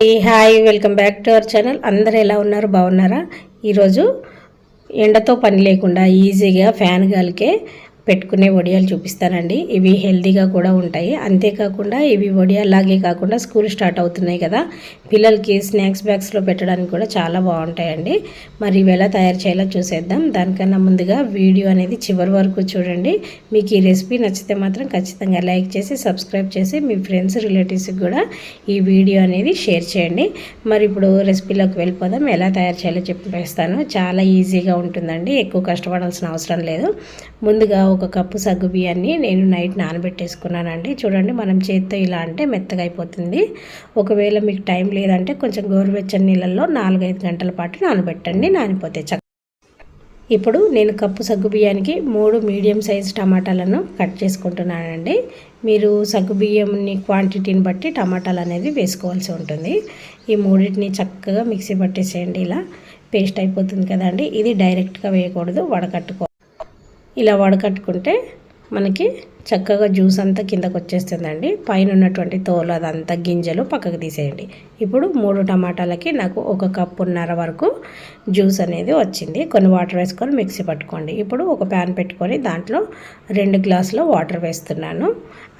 Hi welcome back to our channel అందరూ ఎలా ఉన్నారు? బాగున్నారా? ఈరోజు ఎండతో పని లేకుండా ఈజీగా ఫ్యాన్ గాలికే పెట్టుకునే వడియాలు చూపిస్తానండి. ఇవి హెల్తీగా కూడా ఉంటాయి. అంతేకాకుండా ఇవి వడియాలాగే కాకుండా స్కూల్ స్టార్ట్ అవుతున్నాయి కదా. పిల్లలకి స్నాక్స్ బ్యాగ్స్లో పెట్టడానికి కూడా చాలా బాగుంటాయండి. మరి ఇవి ఎలా తయారు చేయాలో చూసేద్దాం. దానికన్నా ముందుగా వీడియో అనేది చివరి వరకు చూడండి. మీకు ఈ రెసిపీ నచ్చితే మాత్రం ఖచ్చితంగా లైక్ చేసి సబ్స్క్రైబ్ చేసి మీ ఫ్రెండ్స్ రిలేటివ్స్కి కూడా ఈ వీడియో అనేది షేర్ చేయండి. మరి ఇప్పుడు రెసిపీలోకి వెళ్ళిపోదాం. ఎలా తయారు చేయాలో చెప్పేస్తాను. చాలా ఈజీగా ఉంటుందండి. ఎక్కువ కష్టపడాల్సిన అవసరం లేదు. ముందుగా ఒక కప్పు సగ్గు బియ్యాన్ని నేను నైట్ నానబెట్టేసుకున్నానండి. చూడండి మనం చేత్తో ఇలా అంటే మెత్తగా అయిపోతుంది. ఒకవేళ మీకు టైం లేదంటే కొంచెం గోరువెచ్చని నీళ్ళల్లో నాలుగైదు గంటల పాటు నానబెట్టండి నానిపోతే చక్క ఇప్పుడు నేను కప్పు సగ్గు బియ్యానికి మూడు మీడియం సైజ్ టమాటాలను కట్ చేసుకుంటున్నానండి. మీరు సగ్గు బియ్యంని క్వాంటిటీని బట్టి టమాటాలు అనేది వేసుకోవాల్సి ఉంటుంది. ఈ మూడింటిని చక్కగా మిక్సీ పట్టేసేయండి ఇలా. పేస్ట్ అయిపోతుంది కదండి. ఇది డైరెక్ట్గా వేయకూడదు వడకట్టుకో ఇలా వడకట్టుకుంటే మనకి చక్కగా జ్యూస్ అంతా కిందకు వచ్చేస్తుందండి. పైన ఉన్నటువంటి తోలు అదంతా గింజలు పక్కకు తీసేయండి. ఇప్పుడు మూడు టమాటాలకి నాకు ఒక కప్పున్నర వరకు జ్యూస్ అనేది వచ్చింది. కొన్ని వాటర్ వేసుకొని మిక్సీ పట్టుకోండి. ఇప్పుడు ఒక ప్యాన్ పెట్టుకొని దాంట్లో రెండు గ్లాసులు వాటర్ వేస్తున్నాను.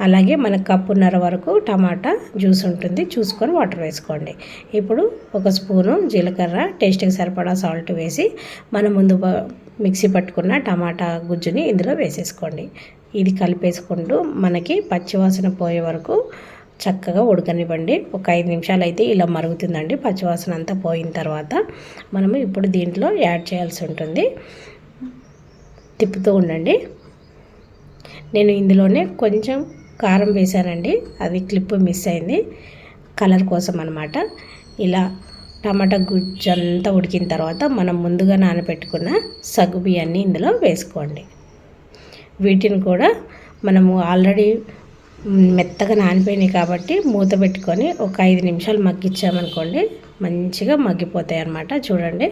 అలాగే మన కప్పున్నర వరకు టమాటా జ్యూస్ ఉంటుంది. చూసుకొని వాటర్ వేసుకోండి. ఇప్పుడు ఒక స్పూను జీలకర్ర టేస్ట్కి సరిపడా సాల్ట్ వేసి మన ముందు మిక్సీ పట్టుకున్న టమాటా గుజ్జుని ఇందులో వేసేసుకోండి. ఇది కలిపేసుకుంటూ మనకి పచ్చివాసన పోయే వరకు చక్కగా ఉడకనివ్వండి. ఒక ఐదు నిమిషాలు అయితే ఇలా మరుగుతుందండి. పచ్చివాసన అంతా పోయిన తర్వాత మనము ఇప్పుడు దీంట్లో యాడ్ చేయాల్సి ఉంటుంది. తిప్పుతూ ఉండండి. నేను ఇందులోనే కొంచెం కారం వేశానండి. అది క్లిప్ మిస్ అయింది. కలర్ కోసం అనమాట ఇలా టమాటా గుజ్జు అంతా ఉడికిన తర్వాత మనం ముందుగా నానబెట్టుకున్న సగ్గు బియ్యాన్ని ఇందులో వేసుకోండి. వీటిని కూడా మనము ఆల్రెడీ మెత్తగా నానిపోయినాయి కాబట్టి మూత పెట్టుకొని ఒక ఐదు నిమిషాలు మగ్గించామనుకోండి మంచిగా మగ్గిపోతాయి అన్నమాట చూడండి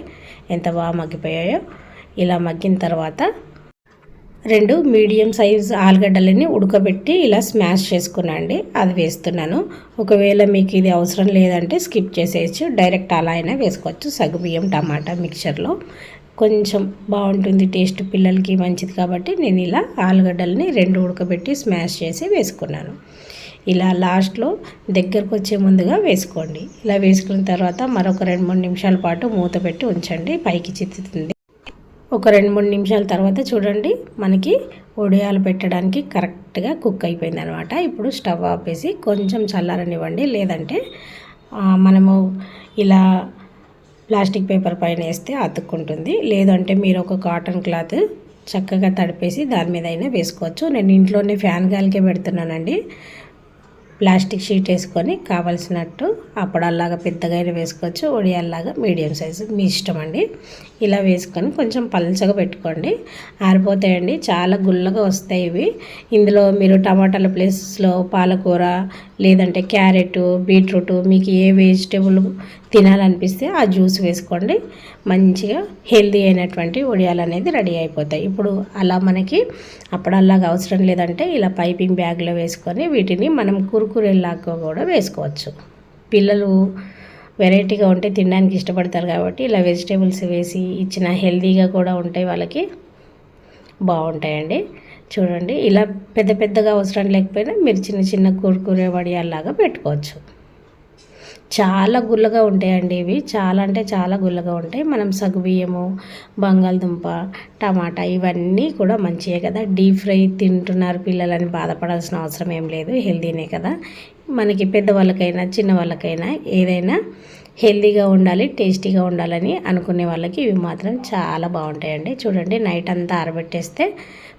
ఎంత బాగా మగ్గిపోయాయో. ఇలా మగ్గిన తర్వాత రెండు మీడియం సైజ్ ఆలుగడ్డలని ఉడకబెట్టి ఇలా స్మాష్ చేసుకున్నాండి అది వేస్తున్నాను. ఒకవేళ మీకు ఇది అవసరం లేదంటే స్కిప్ చేసేయచ్చు. డైరెక్ట్ అలా అయినా వేసుకోవచ్చు. సగ్గుబియ్యం టమాటా మిక్చర్లో. కొంచెం బాగుంటుంది టేస్ట్. పిల్లలకి మంచిది కాబట్టి నేను ఇలా ఆలుగడ్డల్ని రెండు ఉడకబెట్టి స్మాష్ చేసి వేసుకున్నాను. ఇలా లాస్ట్లో దగ్గరకు వచ్చే ముందుగా వేసుకోండి. ఇలా వేసుకున్న తర్వాత మరొక రెండు మూడు నిమిషాల పాటు మూత పెట్టి ఉంచండి. పైకి చిత్తుతుంది. ఒక రెండు మూడు నిమిషాల తర్వాత చూడండి మనకి ఒడియాలు పెట్టడానికి కరెక్ట్గా కుక్ అయిపోయింది అనమాట ఇప్పుడు స్టవ్ ఆపేసి కొంచెం చల్లారనివ్వండి. లేదంటే మనము ఇలా ప్లాస్టిక్ పేపర్ పైన వేస్తే అతుక్కుంటుంది. లేదంటే మీరు ఒక కాటన్ క్లాత్ చక్కగా తడిపేసి దాని మీద అయినా వేసుకోవచ్చు. నేను ఇంట్లోనే ఫ్యాన్ గాలికే పెడుతున్నానండి. ప్లాస్టిక్ షీట్ వేసుకొని కావలసినట్టు అప్పడల్లాగా పెద్దగా అయినా వేసుకోవచ్చు ఒడియాల్లాగా మీడియం సైజు. మీ ఇష్టం అండి. ఇలా వేసుకొని కొంచెం పల్చగా పెట్టుకోండి. ఆరిపోతాయండి. చాలా గుల్లగా వస్తాయి ఇవి. ఇందులో మీరు టమాటాల ప్లేసెస్లో పాలకూర లేదంటే క్యారెట్ బీట్రూట్ మీకు ఏ వెజిటేబుల్ తినాలనిపిస్తే ఆ జ్యూస్ వేసుకోండి. మంచిగా హెల్దీ అయినటువంటి వడియాలు అనేది రెడీ అయిపోతాయి. ఇప్పుడు అలా మనకి అప్పుడల్లాగా అవసరం లేదంటే ఇలా పైపింగ్ బ్యాగ్లో వేసుకొని వీటిని మనం కురుకురేలాగా కూడా వేసుకోవచ్చు. పిల్లలు వెరైటీగా ఉంటే తినడానికి ఇష్టపడతారు కాబట్టి ఇలా వెజిటేబుల్స్ వేసి ఇచ్చిన హెల్తీగా కూడా ఉంటాయి వాళ్ళకి బాగుంటాయండి. చూడండి ఇలా పెద్ద పెద్దగా అవసరం లేకపోయినా మీరు చిన్న చిన్న కూరకూరే వడియాల్లాగా పెట్టుకోవచ్చు. చాలా గుల్లగా ఉంటాయండి ఇవి. చాలా అంటే చాలా గుల్లగా ఉంటాయి. మనం సగుబియ్యము బంగాళదుంప టమాటా ఇవన్నీ కూడా మంచివే కదా. డీప్ ఫ్రై తింటున్నారు పిల్లలని బాధపడాల్సిన అవసరం ఏం లేదు. హెల్దీనే కదా. మనకి పెద్దవాళ్ళకైనా చిన్న వాళ్ళకైనా ఏదైనా హెల్దీగా ఉండాలి టేస్టీగా ఉండాలని అనుకునే వాళ్ళకి ఇవి మాత్రం చాలా బాగుంటాయండి. చూడండి నైట్ అంతా ఆరబెట్టేస్తే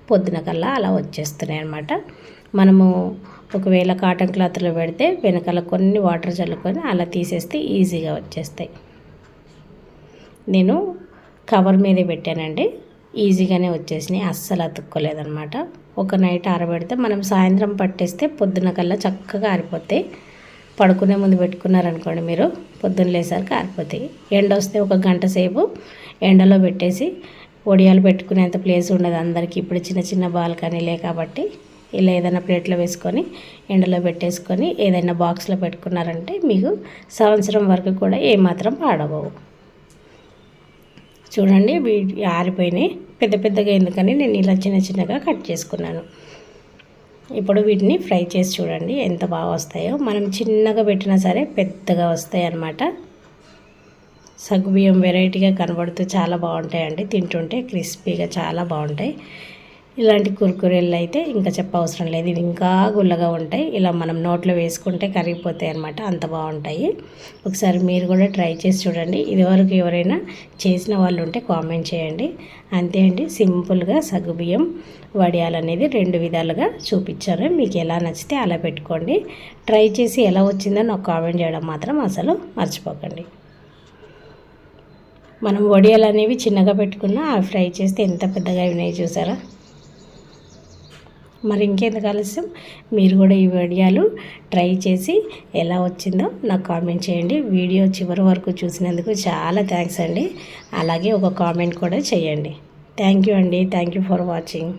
పొద్దున కల్లా అలా వచ్చేస్తున్నాయి అన్నమాట మనము ఒకవేళ కాటన్ క్లాత్లో పెడితే వెనకాల కొన్ని వాటర్ చల్లుకొని అలా తీసేస్తే ఈజీగా వచ్చేస్తాయి. నేను కవర్ మీదే పెట్టానండి. ఈజీగానే వచ్చేసినాయి. అస్సలు అతుక్కోలేదనమాట ఒక నైట్ ఆరబెడితే మనం సాయంత్రం పట్టేస్తే పొద్దున కల్లా చక్కగా ఆరిపోతాయి. పడుకునే ముందు పెట్టుకున్నారనుకోండి మీరు పొద్దున్న లేసరికి ఆరిపోతాయి. ఎండ వస్తే ఒక గంట సేపు ఎండలో పెట్టేసి ఒడియాలు పెట్టుకునేంత ప్లేస్ ఉండదు. అందరికీ ఇప్పుడు చిన్న చిన్న బాల్కనీలే కాబట్టి ఇలా ఏదైనా ప్లేట్లో వేసుకొని ఎండలో పెట్టేసుకొని ఏదైనా బాక్స్లో పెట్టుకున్నారంటే మీకు సంవత్సరం వరకు కూడా ఏమాత్రం పాడబోవు చూడండి వీటి ఆరిపోయినాయి. పెద్ద పెద్దగా ఎందుకని నేను ఇలా చిన్న చిన్నగా కట్ చేసుకున్నాను. ఇప్పుడు వీటిని ఫ్రై చేసి చూడండి ఎంత బాగా వస్తాయో. మనం చిన్నగా పెట్టినా సరే పెద్దగా వస్తాయి అన్నమాట. సగ్గుబియ్యం వెరైటీగా కనబడుతూ చాలా బాగుంటాయండి. తింటుంటే క్రిస్పీగా చాలా బాగుంటాయి. ఇలాంటి కుర్కురేళ్ళు అయితే ఇంకా చెప్పవసరం లేదు. ఇవి ఇంకా గుల్లగా ఉంటాయి. ఇలా మనం నోట్లో వేసుకుంటే కరిగిపోతాయి అనమాట అంత బాగుంటాయి. ఒకసారి మీరు కూడా ట్రై చేసి చూడండి. ఇదివరకు ఎవరైనా చేసిన వాళ్ళు ఉంటే కామెంట్ చేయండి. అంతే అండి. సింపుల్గా సగ్గుబియ్యం వడియాలు అనేది రెండు విధాలుగా చూపించాను. మీకు ఎలా నచ్చితే అలా పెట్టుకోండి. ట్రై చేసి ఎలా వచ్చిందో నాకు కామెంట్ చేయడం మాత్రం అసలు మర్చిపోకండి. మనం వడియాలు అనేవి చిన్నగా పెట్టుకున్నా అవి ఫ్రై చేస్తే ఎంత పెద్దగా అయినాయి చూసారా? మరి ఇంకెందుకు ఆలస్యం? మీరు కూడా ఈ వడియాలు ట్రై చేసి ఎలా వచ్చిందో నాకు కామెంట్ చేయండి. వీడియో చివరి వరకు చూసినందుకు చాలా థ్యాంక్స్ అండి. అలాగే ఒక కామెంట్ కూడా చేయండి. థ్యాంక్ యూ అండి. Thank you for watching.